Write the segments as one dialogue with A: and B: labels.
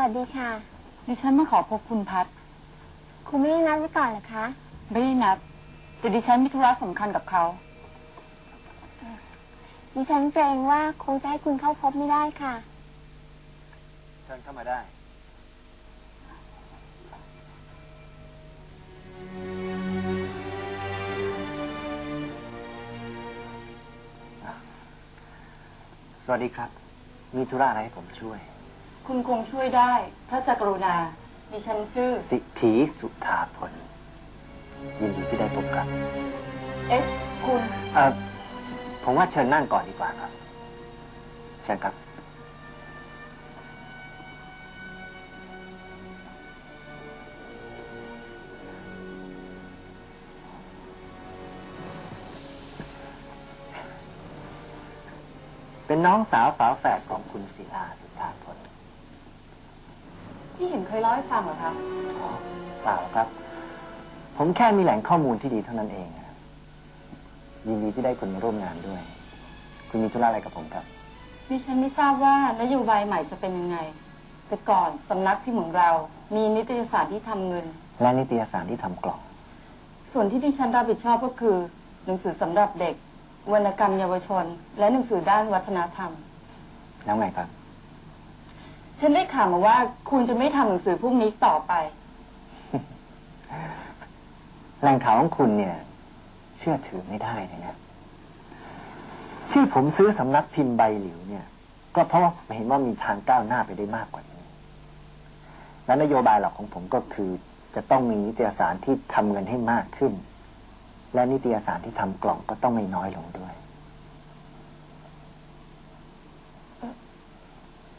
A: วัสดีค่ะ
B: ดิฉันมาขอพบคุณพัด
A: คุณไม่ได้นัดไว้ก่อนเหรอคะ
B: ไม่ได้นัด แต่ดิฉันมีธุระสำคัญกับเขา
A: ดิฉันเกรงว่าคงจะให้คุณเข้าพบไม่ได้ค่ะ
C: เชิญเข้ามาได้ สวัสดีครับ มีธุระอะไรให้ผมช่วย
B: คุณคงช่วยได้ ถ้าจะกรุณา ดิฉันชื่อ
C: สิทธีสุธาพลยินดีที่ได้พบครับ
B: เอ๊ะ คุณ
C: เออผมว่าเชิญนั่งก่อนดีกว่าครับ เชิญครับ เป็นน้องสาวฝาแฝดของคุณศิลาสุธาพล
B: พี่เห็นเคยเล่าให้ฟังเหรอคะ
C: เปล่าครับ ผมแค่มีแหล่งข้อมูลที่ดีเท่านั้นเองอะยินดีที่ได้คุณมาร่วมงานด้วย คุณมีธุระอะไรกับผมครับ
B: ดิฉันไม่ทราบว่านโยบายใหม่จะเป็นยังไง แต่ก่อนสำนักพิมพ์ของเรา มีนิตยสารที่ทำเงิน
C: และนิตยสารที่ทำกล่อง
B: ส่วนที่ดิฉันรับผิดชอบก็คือ หนังสือสำหรับเด็ก วรรณกรรมเยาวชน และหนังสือด้านวัฒนธรรม
C: แล้วไงครับ
B: ฉันได้ข่าวมาว่าคุณจะไม่ทำหนังสือพวกนี้ต่อไป
C: แหล่งข่าวของคุณเนี่ย เชื่อถือไม่ได้เลยนะ ที่ผมซื้อสำนักพิมพ์ใบหลิวเนี่ย ก็เพราะว่าผมเห็นว่ามีทางก้าวหน้าไปได้มากกว่านี้ และนโยบายหลักของผมก็คือ จะต้องมีนิตยสารที่ทำเงินให้มากขึ้น และนิตยสารที่ทำกล่องก็ต้องไม่น้อยลงด้วย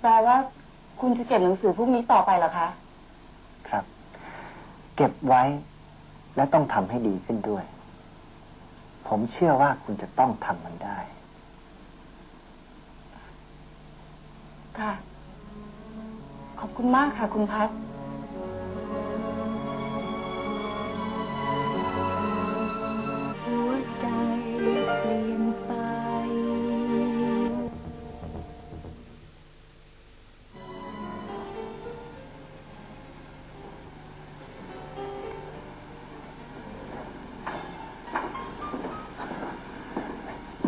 B: แปลว่า คุณจะเก็บหนังสือพวกนี้ต่อไปเหรอคะ
C: ครับ เก็บไว้และต้องทำให้ดีขึ้นด้วย ผมเชื่อว่าคุณจะต้องทำมันได้
B: ค่ะ ขอบคุณมากค่ะ คุณพัฒ
D: หั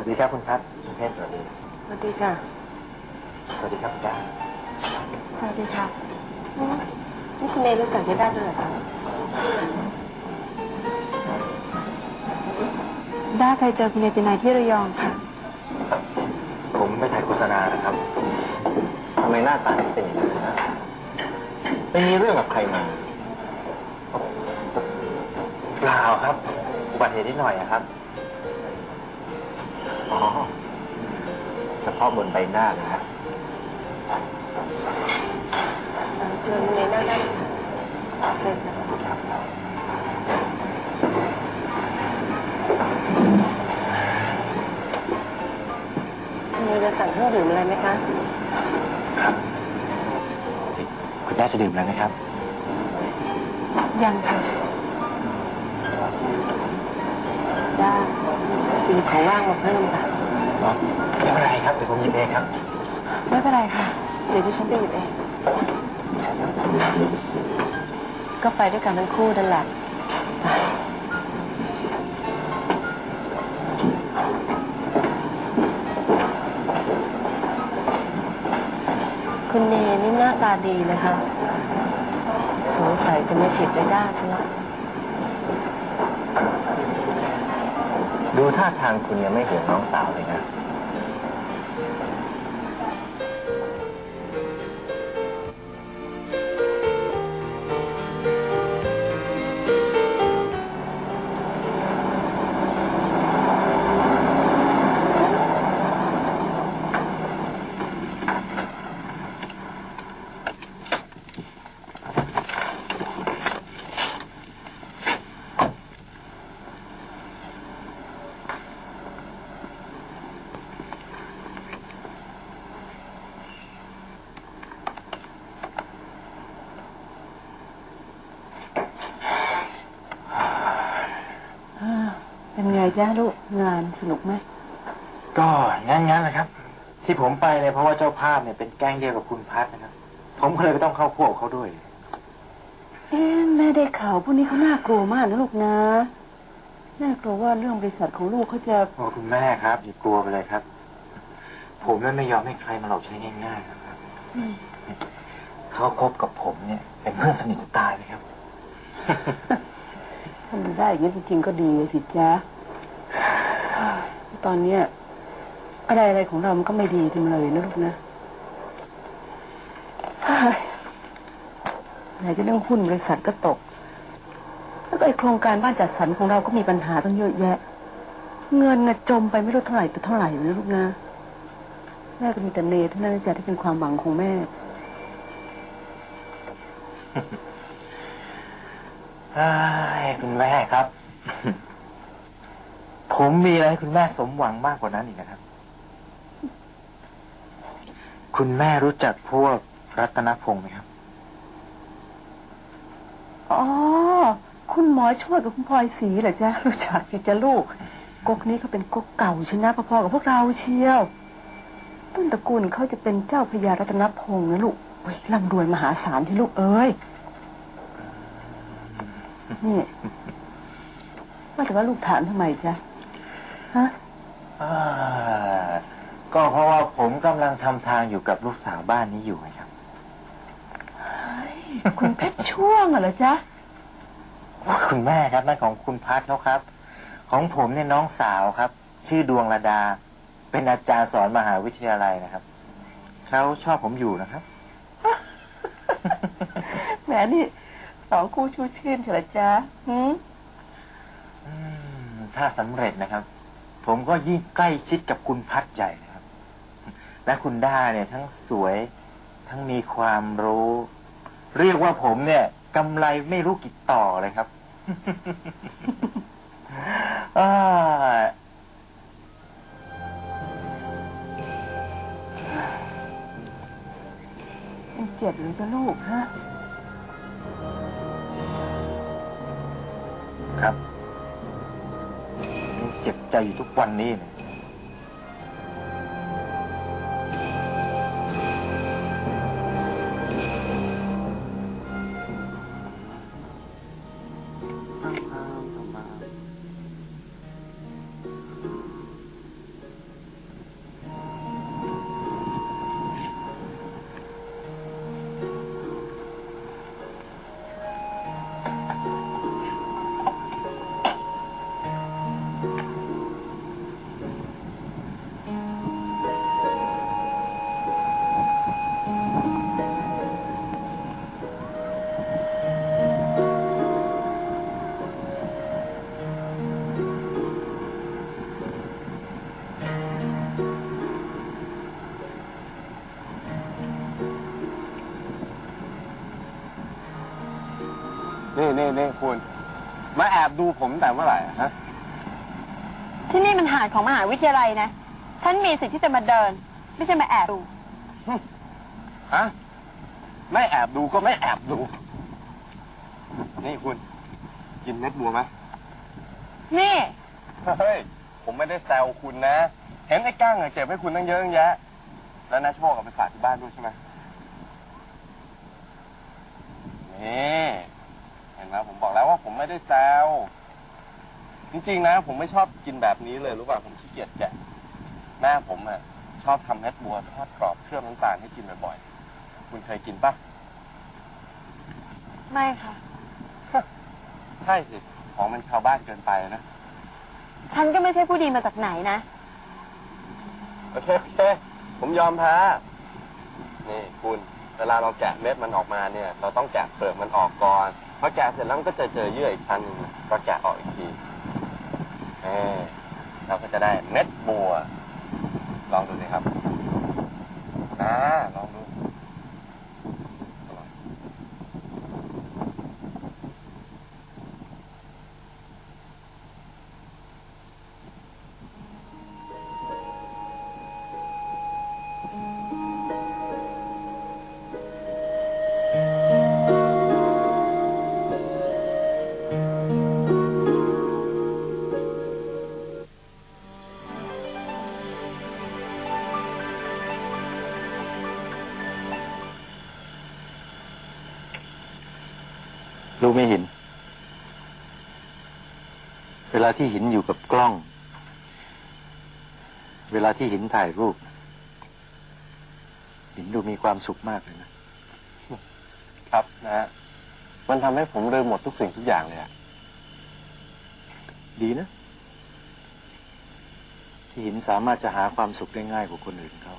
C: ดีครับคุณพัฒน์คุณเพชรสวัสดี
B: สวัสดีค่ะ
C: สวัสดีครับคุณด้า
D: สวัสดีค่ะ
B: นี่คุณเอรู้จักยายได้ด้วยเหรอคะ
D: ด้าเคยเจอคุณเนตินายที่ระยองค่ะ
C: ผมไม่ถ่ายโฆษณานะครับทำไมหน้าตาถึงเป็นอย่างนี้นะไปมีเรื่องกับใครมาเปล่าครับอุบัติเหตุนิดหน่อยอะครับ อ๋อเฉพาะบนใบหน้านะฮะ
B: เชิญคุณเอนั่งได้ค่ะเชิญค่ะคุณเอจะสั่งเครื่องดื่มอะไรไหมคะ
C: ครับคุณย่าจะดื่มแล้วไหมครับ
D: ยังค่ะ
B: ได้หยิ บของว่างมาเพิ่มค่ะ
C: ไม่เป็นไรครับเดี๋ยวผมหยิบเองครับ
D: ไม่เป็นไรค่ะ เดี๋ยวดิฉันไปหยิบเอง
B: ก็ไปด้วยกันทั้งคู่นั่นแหละคุณเนนี่หน้าตาดีเลยค่ะ สงสัยจะมาฉีดไปด้าซะแล้ว
C: ดูท่าทางคุณยังไม่ห่วงน้องสาวเลยนะ
B: จ้าลูกงานสนุกไหม
E: ก็งั้นงั้นแหละครับ ที่ผมไปเนี่ยเพราะว่าเจ้าภาพเนี่ยเป็นแก๊งเดียวกับคุณพัฒนะครับ ผมก็เลยต้องเข้าพวกเขาด้วย
F: เอ๊ะแม่ได้ข่าวพวกนี้เขาน่ากลัวมากนะลูกนะแม่กลัวว่าเรื่องบริษัทของลูกเขาจะ
E: โอ้คุณแม่ครับอย่ากลัวไปเลยครับ ผมนั้นไม่ยอมให้ใครมาหลอกใช้ง่ายๆนะครับเขาคบกับผมเนี่ย เป็นเพื่อนสนิทจะตายเลยครับ
F: ถ้ามันได้อย่างนี้จริงๆก็ดีสิจ๊ะเฮ้ย ตอนเนี้ยอะไรอะไรของเรามันก็ไม่ดีจังเลยนะลูกนะเฮ้ยไหนจะเรื่องหุ้นบริษัทก็ตก แล้วก็ไอโครงการบ้านจัดสรรของเราก็มีปัญหาตั้งเยอะแยะ เงินน่ะจมไปไม่รู้เท่าไหร่แต่เท่าไหร่นะลูกนะ แม่ก็มีแต่เนเท่านั้นนะจ๊ะที่เป็นความหวังของแม่
E: เอ้ยคุณแม่ครับ ผมมีอะไรให้คุณแม่สมหวังมากกว่านั้นอีกนะครับ คุณแม่รู้จักพวกรัตนพงศ์ไหมครับ
F: อ๋อ คุณหมอช่วยกับคุณพลอยศรีเหรอจ๊ะรู้จักสิจ๊ะลูก ก๊กนี้เขาเป็นก๊กเก่าชนะพอๆกับพวกเราเชียว ต้นตระกูลเขาจะเป็นเจ้าพญารัตนพงศ์นะลูกเว้ยร่ำรวยมหาศาลที่ลูกเอ้ย นี่ว่าแต่ว่าลูกถามทำไมจ๊ะ ฮะ
E: อ่าก็เพราะว่าผมกำลังทำทางอยู่กับลูกสาวบ้านนี้อยู่ไงครับ
F: คุณเพชรช่วงเหรอจ๊ะ
E: คุณแม่ครับนั่นของคุณพัทเขาครับ ของผมเนี่ยน้องสาวครับ ชื่อดวงระดา เป็นอาจารย์สอนมหาวิทยาลัยนะครับเขาชอบผมอยู่นะครับ
F: แหมนี่สองคู่ชูชื่นเฉลยจ๊ะหืม
E: อืม ถ้าสำเร็จนะครับ ผมก็ยิ่งใกล้ชิดกับคุณพัดใหญ่นะครับ และคุณด้าเนี่ยทั้งสวยทั้งมีความรู้ เรียกว่าผมเนี่ยกำไรไม่รู้กี่ต่อเลยครับ อ่า
F: มันเจ็บหรือจะลูกฮะ
E: ครับยัง เจ็บใจอยู่ทุกวันนี้เลย
G: นี่นี่นี่คุณ มาแอบดูผมแต่เมื่อไหร่อะฮะ
D: ที่นี่มันหาดของมหาวิทยาลัยนะ ฉันมีสิทธิ์ที่จะมาเดิน ไม่ใช่มาแอบดู
G: ฮะ ไม่แอบดูก็ไม่แอบดู นี่คุณ กินเม็ดบัวไหม
D: นี่
G: เฮ้ย ผมไม่ได้แซวคุณนะ เห็นไอ้ก้างอะเก็บให้คุณตั้งเยอะตั้งแยะ แล้วนะโชคเอาไปฝากที่บ้านด้วยใช่ไหมนี่ เห็นไหมผมบอกแล้วว่าผมไม่ได้แซว จริงๆนะ ผมไม่ชอบกินแบบนี้เลยรู้ป่ะผมขี้เกียจแกะแม่ผมอะชอบทำเม็ดบัวทอดกรอบเคลือบน้ำตาลให้กินบ่อยๆ คุณเคยกินปะ
D: ไม่ค่ะ
G: ใช่สิ ของมันชาวบ้านเกินไปนะ
D: ฉันก็ไม่ใช่ผู้ดีมาจากไหนนะ
G: โอเคโอเค ผมยอมแพ้ นี่คุณ เวลาเราแกะเม็ดมันออกมาเนี่ย เราต้องแกะเปลือกมันออกก่อน พอแกะเสร็จแล้วมันก็จะเจอเยื่ออีกชั้นหนึงนะก็แกะออกอีกทีเออเราก็จะได้เม็ดบัว ลองดูสิครับนะลองดู
E: รู้ไหม่เห็น เวลาที่หินอยู่กับกล้อง เวลาที่หินถ่ายรูป หินดูมีความสุขมากเลยนะ
G: ครับนะฮะมันทำให้ผมลืมหมดทุกสิ่งทุกอย่างเลยอะ
E: ดีนะ ที่หินสามารถจะหาความสุขได้ง่ายกว่าคนอื่นเขา